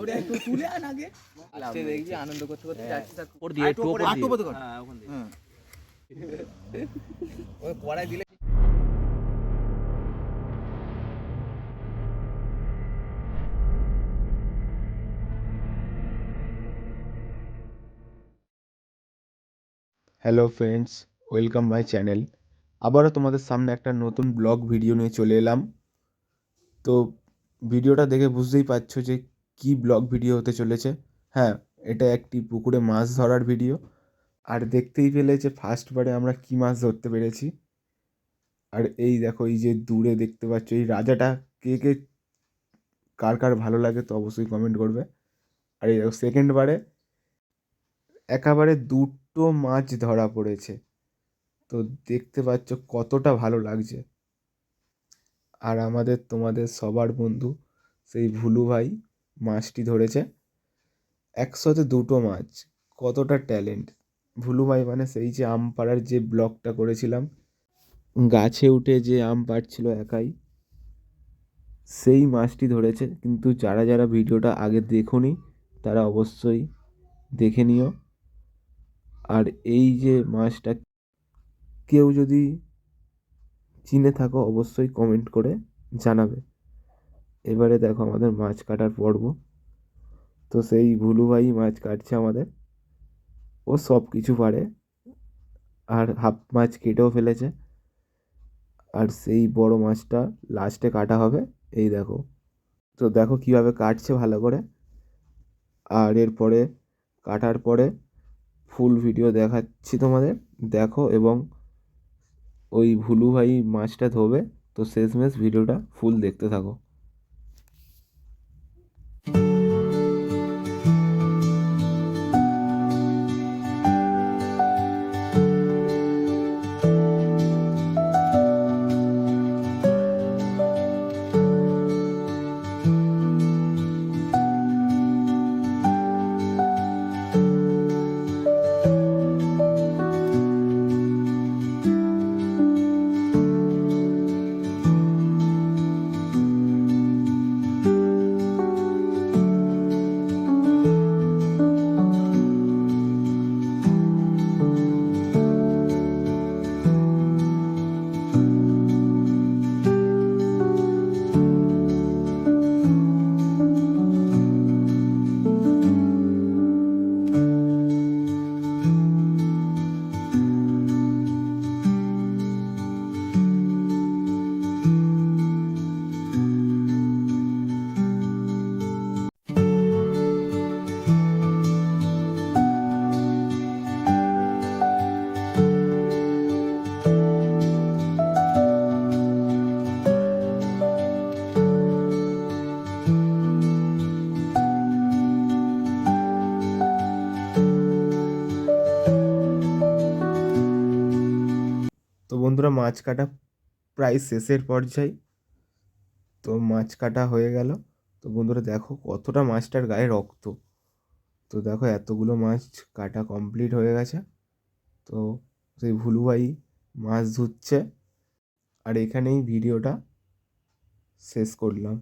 ওটা একটু তুলে আন আগে। দেখবি আনন্দ করতে করতে যাচ্ছি তা দিয়ে একটু ওপর দিয়ে। হ্যাঁ ওখান থেকে হ্যাঁ। ওই কড়াই দিলে hello friends welcome my channel আবারও তোমাদের সামনে একটা নতুন ব্লগ ভিডিও নিয়ে চলে এলাম। তো ভিডিওটা দেখে বুঝতেই পারছ যে কি ব্লগ ভিডিও হতে চলেছে। হ্যাঁ এটা একটি পুকুরে মাছ ধরার ভিডিও। আর দেখতেই পেলে যে ফার্স্টবারে আমরা কি মাছ ধরতে পেরেছি। আর এই দেখো, এই যে দূরে দেখতে পাচ্ছ, এই রাজাটা কে কে, কার কার ভালো লাগে তো অবশ্যই কমেন্ট করবে। আর এই দেখো সেকেন্ডবারে একেবারে দুটো মাছ ধরা পড়েছে। তো দেখতে পাচ্ছ কতটা ভালো লাগছে। আর আমাদের তোমাদের সবার বন্ধু, সেই ভুলু ভাই মাছটি ধরেছে। একসাথে দুটো মাছ, কতটা ট্যালেন্ট। ভুলু ভাই মানে সেই যে আম পাড়ার যে ব্লগটা করেছিলাম, গাছে উঠে যে আম পাড়ছিল একাই, সেই মাছটি ধরেছে। কিন্তু যারা যারা ভিডিওটা আগে দেখোনি, তারা অবশ্যই দেখে নিও। আর এই যে মাছটা, কেউ যদি চিনে থাকো, অবশ্যই কমেন্ট করে জানাবে। এবারে দেখো আমাদের মাছ কাটার পর্ব। তো সেই ভুলু ভাই মাছ কাটছে আমাদের। ও সব কিছু পারে। আর হাফ মাছ কেটেও ফেলেছে। আর সেই বড় মাছটা লাস্টে কাটা হবে। এই দেখো। তো দেখো কীভাবে কাটছে ভালো করে। আর এরপরে কাটার পরে ফুল ভিডিও দেখাচ্ছি তোমাদের। দেখো এবং ওই ভুলু ভাই মাছটা ধোবে। তো শেষমেশ ভিডিওটা ফুল দেখতে থাকো। তো বন্ধুরা মাছ কাটা প্রায় শেষের পর্যায়ে। তো মাছ কাটা হয়ে গেল। তো বন্ধুরা দেখো কতটা মাছটার গায়ে রক্ত। তো দেখো এতগুলো মাছ কাটা কমপ্লিট হয়ে গেছে। তো সেই ভুলুভাই মাছ ধুচ্ছে। আর এখানেই ভিডিওটা শেষ করলাম।